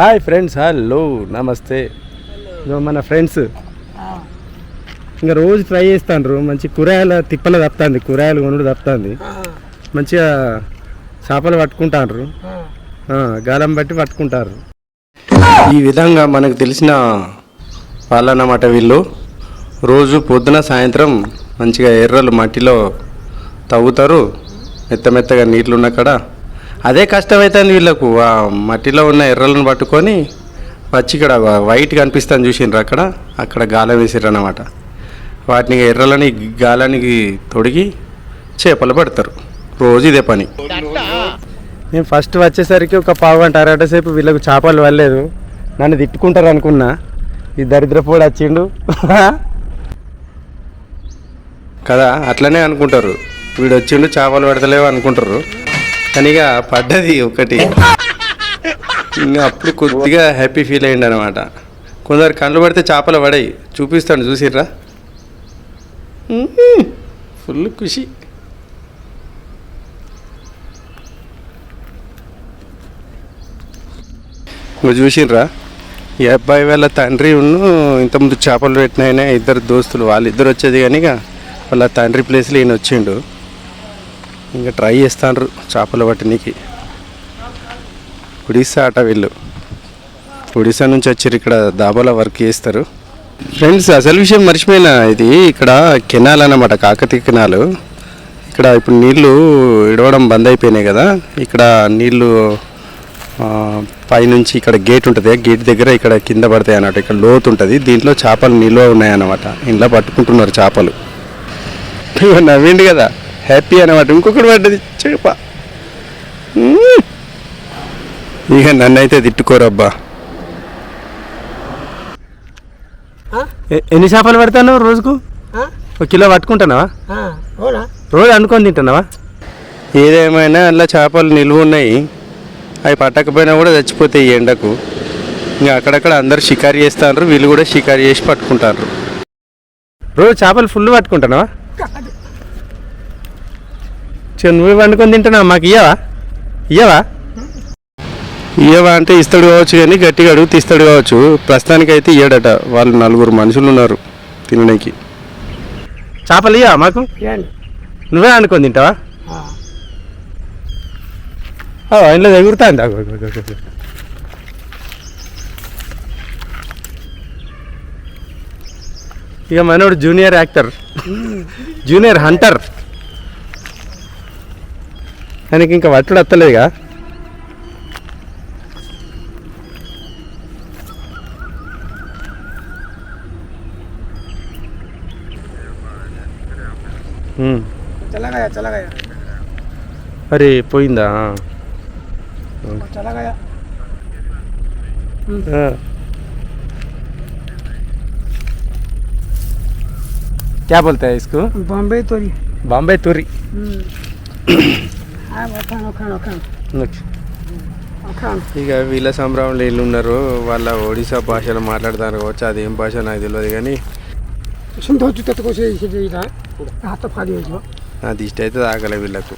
Hi friends hello నమస్తే మన friends ఇంకా రోజు ట్రై చేస్తాండ్రు. మంచి కూరగాయల తిప్పల తప్పుతుంది. కూరగాయలు కొనుడు తప్పుతుంది. మంచిగా చేపలు పట్టుకుంటాండ్రు. ఆ, గాలం బట్టి పట్టుకుంటారు. ఈ విధంగా మనకు తెలిసిన వాళ్ళన్నమాట వీళ్ళు. రోజు పొద్దున సాయంత్రం మంచిగా ఎర్రలు మట్టిలో తవ్వుతారు. మెత్త మెత్తగా నీళ్ళు ఉన్న కాడ అదే కష్టమవుతుంది వీళ్ళకు. ఆ మట్టిలో ఉన్న ఎర్రలను పట్టుకొని వచ్చి ఇక్కడ వైట్ కనిపిస్తాను చూసిండ్రు అక్కడ. అక్కడ గాలం వేసిర్రు అన్నమాట వాటిని ఎర్రలని గాలానికి తొడిగి చేపలు పడతారు. రోజు ఇదే పని. నేను ఫస్ట్ వచ్చేసరికి ఒక పావు గంట అరగంట సేపు వీళ్ళకు చేపలు వెళ్ళలేదు నన్ను తిట్టుకుంటారు అనుకున్నా. ఈ దరిద్రపోడు వచ్చిండు. కదా అట్లనే అనుకుంటారు. వీడు వచ్చిండు చేపలు పెడతలేవు అనుకుంటారు. కానీ ఇక పడ్డది ఒకటి. ఇంకా అప్పుడు కొద్దిగా హ్యాపీ ఫీల్ అయ్యింది అనమాట కొందరు కళ్ళు పడితే చేపలు పడాయి. చూపిస్తాను చూసిర్రా? ఫుల్ ఖుషి. నువ్వు చూసిర్రా? ఈ అబ్బాయి వాళ్ళ తండ్రి ఉన్ను ఇంతకుముందు చేపలు పెట్టినాయనే ఇద్దరు దోస్తులు. వాళ్ళిద్దరు వచ్చేది కానీ ఇక వాళ్ళ తండ్రి ప్లేస్లో ఈయన వచ్చిండు. ఇంకా ట్రై చేస్తాండ్రు చేపలు పట్టనీకి. ఒడిస్సా అట వీళ్ళు. ఒడిస్సా నుంచి వచ్చారు ఇక్కడ దాబాలో వర్క్ చేస్తారు. ఫ్రెండ్స్ అసలు విషయం మర్చిపోయినా ఇది. ఇక్కడ కెనాల్ అన్నమాట కాకతీయ కెనాలు. ఇక్కడ ఇప్పుడు నీళ్ళు ఇడవడం బంద్ అయిపోయినాయి కదా. ఇక్కడ నీళ్ళు పైనుంచి ఇక్కడ గేట్ ఉంటుంది. గేట్ దగ్గర ఇక్కడ కింద పడతాయి అన్నమాట. ఇక్కడ లోతు ఉంటుంది. దీంట్లో చేపలు నిల్వ ఉన్నాయన్నమాట. ఇంట్లో పట్టుకుంటున్నారు చేపలు. ఇగో కదా. హ్యాపీ అనమాట ఇంకొకటి పడ్డది. చేప. ఇక నన్నైతే తిట్టుకోరబ్బా. ఎన్ని చేపలు పడతాను రోజుకు? ఒక కిలో పట్టుకుంటున్నావా? అవునా? రోజు అనుకొని తింటున్నావా? ఏదేమైనా అలా చేపలు నిల్వ ఉన్నాయి. అవి పట్టకపోయినా కూడా చచ్చిపోతాయి ఈ ఎండకు. ఇంకా అక్కడక్కడ అందరు షికారు చేస్తారు వీళ్ళు కూడా షికారు చేసి పట్టుకుంటారు రోజు చేపలు ఫుల్ పట్టుకుంటున్నావా? చే నువ్వే వండుకొని తింటున్నావా? మాకు ఇయ్యవా? ఇయ్యవా? ఇయ్యవా అంటే ఇస్తాడు కావచ్చు కానీ గట్టిగా అడుగుతే ఇస్తాడు కావచ్చు. ప్రస్తుతానికి అయితే ఇయ్యడట. వాళ్ళు నలుగురు మనుషులు ఉన్నారు తినడానికి. చేపలు ఇయ్యవా మాకు? నువ్వే అనుకొని తింటావా? ఇంట్లో అగో. ఇక మనోడు జూనియర్ యాక్టర్. Junior Hunter. ఆయనకి ఇంకా వట్టుడు వస్తలేదుగా ఉమ్. చల్లగాయ చల్లగాయ అరే పోయిందా చల్లగాయ ఆ. क्या बोलते हैं इसको బాంబే తోరి బాంబే తూరి ఖాను ఖాను ఖాను ఖాను ఇక వీళ్ళ సంబరంలో వీళ్ళు ఉన్నారు. వాళ్ళ ఒడిశా భాషలో మాట్లాడతారు కావచ్చు అది ఏం భాష నాకు తెలియదు కానీ. నా దిష్టి అయితే తాగలే వీళ్ళకు.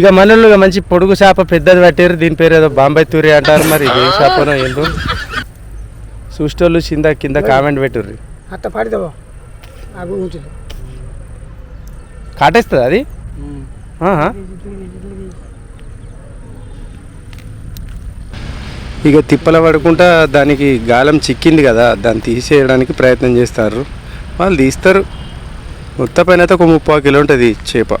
ఇక మనలో మంచి పొడుగు చేప పెద్దది పట్టారు దీని పేరు ఏదో బాంబే తూరి అంటారు మరి. ఇది ఏ చేపనో ఏందో. చూసేటోళ్ళు కింద కింద కామెంట్ పెట్టుర్రి. పాడిదావా? ఉంటుంది కాటేస్తుంది అది. ఇక తిప్పల పడకుండా దానికి గాలం చిక్కింది కదా దాన్ని తీసేయడానికి ప్రయత్నం చేస్తారు. వాళ్ళు తీస్తారు. మొత్తం పైన అయితే ఒక ముప్పై కిలో ఉంటుంది చేప.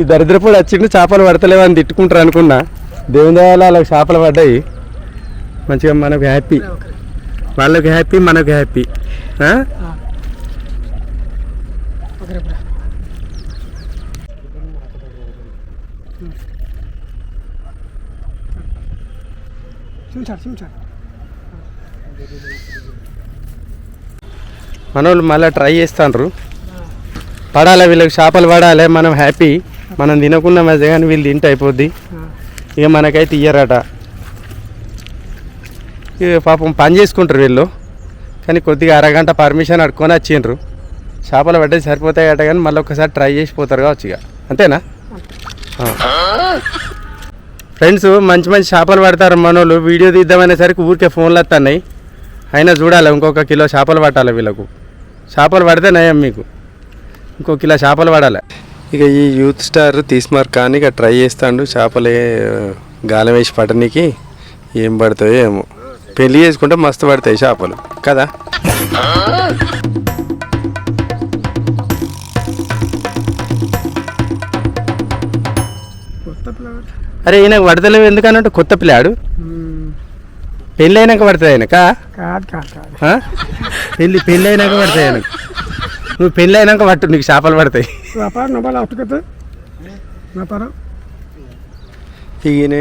ఈ దరిద్రపూడి వచ్చిండు చేపలు పడతలేవు అని తిట్టుకుంటారు అనుకున్నా. దేవుని దేవాల వాళ్ళకి చేపలు పడ్డాయి. మంచిగా మనకు హ్యాపీ వాళ్ళకి హ్యాపీ మనకు హ్యాపీ మనోళ్ళు మళ్ళీ ట్రై చేస్తాండ్రు. పడాలి వీళ్ళకి చేపలు పడాలి మనం హ్యాపీ మనం తినకుండా మధ్య కానీ వీళ్ళు తింటే అయిపోద్ది. ఇక మనకైతే ఇయ్యరట. పాపం పని చేసుకుంటారు వీళ్ళు. కానీ కొద్దిగా అరగంట పర్మిషన్ అడుక్కొని వచ్చిండ్రు. చేపలు పడ్డది అట కానీ మళ్ళీ ఒకసారి ట్రై చేసి పోతారు కావచ్చు ఇక. అంతేనా? ఫ్రెండ్స్ మంచి మంచి చేపలు పడతారు మనోళ్ళు. వీడియో తీద్దామనేసరికి ఊరికే ఫోన్లు వస్తున్నాయి అయినా చూడాలి ఇంకొక కిలో చేపలు పట్టాలి వీళ్ళకు. చేపలు పడితే నయం మీకు. ఇంకో కిలో చేపలు పడాలి. ఇక ఈ యూత్ స్టార్ తీసుమార్ కానీ ఇక ట్రై చేస్తాడు. చేపలే గాలం వేసి పట్టనీకి ఏం పడతాయో ఏమో. పెళ్ళి చేసుకుంటే మస్తు పడతాయి చేపలు కదా? అరే ఈయనకు పడతలేవు ఎందుకన్నట్టు కొత్త పిల్లాడు. పెళ్ళి అయినాక పడుతుంది ఆయనక? పెళ్ళి పెళ్ళి అయినాక పడతాయి ఆయనకు. నువ్వు పెళ్ళి అయినాక పట్టు నీకు చేపలు పడతాయి.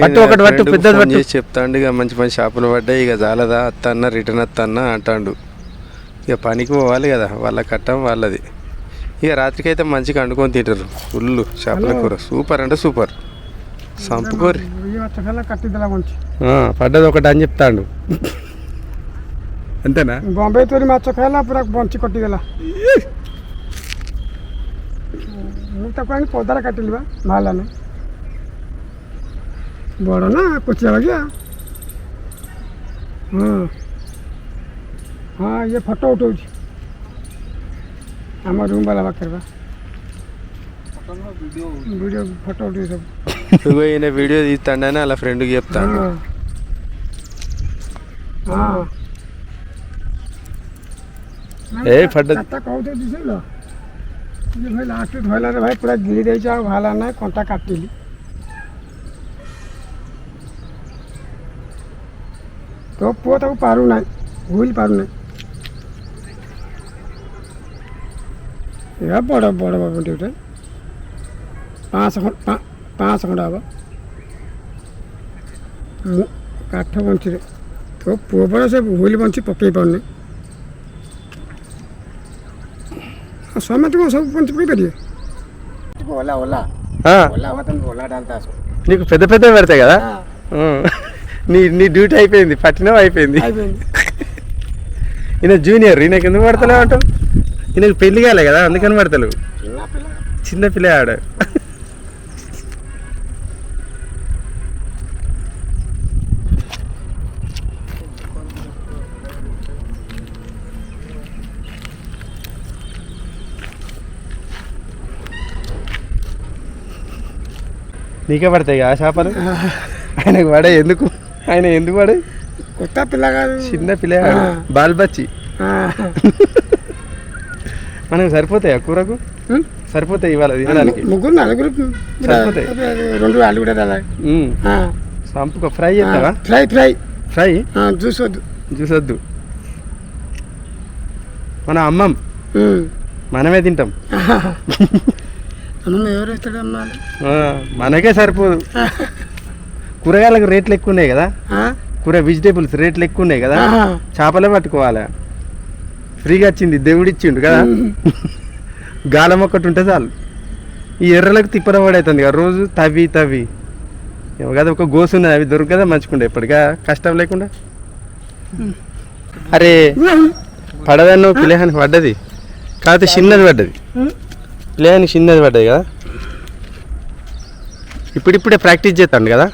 పట్టు ఒకటి చెప్తాండు ఇక మంచి మంచి షాపులు పడ్డాయి ఇక చాలదా అత్తన్న రిటర్న్ అత్తన్న అంటాడు. ఇక పనికి పోవాలి కదా వాళ్ళ కట్టం వాళ్ళది. ఇక రాత్రికి అయితే మంచిగా అండుకొని తింటారు ఫుల్లు చేపల కూర. సూపర్ అంటే సూపర్. సంపుకోరి పడ్డది ఒకటి అని చెప్తాడు. అంతేనా? బొంబాయి తోరి మా అప్పుడు పూర కొట్టిగల. మూట కట్టిల్వా మాలను बड़ ना कुछ चला गया? हाँ। हाँ ये फ़ोटो उठो हम रूम वाला बात करवा। वीडियो फ़ोटो उठो। सब। ना अला फ्रेंड हाँ। हाँ। ए फटा। कत्ता कहो तो दिसलो ये भाई लास्ट फैला रे भाई पूरा गिर गई जा भाला ना कोंटा काटली ତୋ ପୁଅ ତାକୁ ପାରୁନାହିଁ ଭୁଲ ପାରୁନାହିଁ ଏ ବଡ଼ ବଡ଼ ବାବୁଟି ଗୋଟେ ପାଞ୍ଚଶହ ଖଣ୍ଡ ପା- ପାଞ୍ଚଶହ ଖଣ୍ଡ ହେବ ମୁଁ କାଠ ବଞ୍ଚିରେ ତୋ ପୁଅ ବଡ଼ ସେ ଭୁଲ ବଞ୍ଚି ପକେଇ ପାରୁନି ଆଉ ସମସ୍ତେ କ'ଣ ସବୁ ପଞ୍ଚ କହିପାରିବେ ଓଲା ଓଲା ఆ, ఓలా పోతాను ఓలా డాల్తా నీకు పెద్ద పెద్ద పెడతాయి కదా ఆ. నీ నీ డ్యూటీ అయిపోయింది పట్టినవి అయిపోయింది. ఈయన జూనియర్ ఈయనకి ఎందుకు పడతలేవు అంటావు? ఈయనకు పెళ్ళి కాలే కదా అందుకని పడతలేవు? చిన్న పిల్ల చిన్న పిల్ల ఆడ. నీకే పడతాయి ఆ చేపలు? ఆయనకు పడే ఎందుకు? ఆయన ఎందుకు పడే కొత్త పిల్ల కాదు. చిన్న పిల్ల బాల్బచ్చి. ఆ. మనకు సరిపోతాయి ఆ కూరకు? సరిపోతాయి ఇవాళ తినడానికి. ముగ్గురు నలుగురు సరిపోతాయి. రెండు ఆలు కూడా. సంపుకో ఫ్రై చేస్తావా? Fry fry. ఫ్రై? జ్యూస్ వద్దు. చూసొద్దు మన అమ్మం. మనమే తింటాం. అమ్మ ఎవరు మనకే సరిపోదు. కూరగాయలకు రేట్లు ఎక్కువ ఉన్నాయి కదా? కూర వెజిటేబుల్స్ రేట్లు ఎక్కువ ఉన్నాయి కదా. చేపలే పట్టుకోవాలి? ఫ్రీగా వచ్చింది దేవుడు ఇచ్చిండు కదా? గాలం ఒక్కటి ఉంటే చాలు. ఈ ఎర్రలకు తిప్పల పడవుతుంది కదా రోజు తవ్వి తవ్వి. కదా ఒక గోసు ఉన్నది అవి దొరకదా మంచుకుండే ఇప్పటికా? కష్టం లేకుండా? అరే పడదన్ను పిల్లహానికి పడ్డది. కాకపోతే చిన్నది పడ్డది. పిల్లహానికి చిన్నది పడ్డది కదా? ఇప్పుడిప్పుడే ప్రాక్టీస్ చేస్తాడు కదా?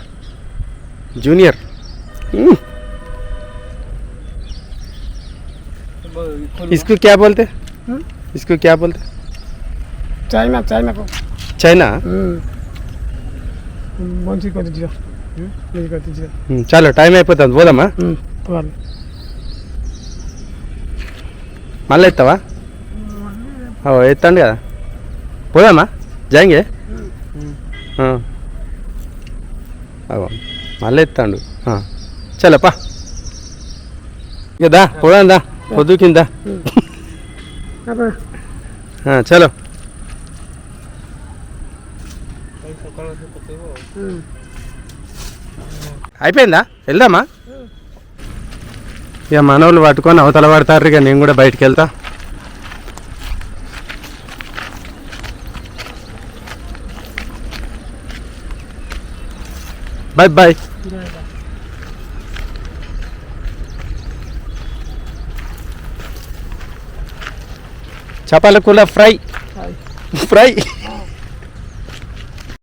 Junior hmm. इसको क्या बोलते? इसको क्या बोलते? चाइना चाइना को। चाइना बंची कर दिया बंची कर दिया चलो टाइम है पता बोला माँ। बोल। माल लेता वा? हाँ ये तो तंड का बोला माँ जाएँगे? Hmm. हाँ अब మళ్ళీ ఎత్తాడు ఆ, చలో పా ఇక దా పోదాం దా పొద్దు కింద చలో. అయిపోయిందా? వెళ్దామా? ఇక మనోళ్ళు పట్టుకొని అవతల పడతారు ఇక నేను కూడా బయటికి వెళ్తా. బాయ్ బాయ్ చేపల కూర ఫ్రై. ఫ్రై.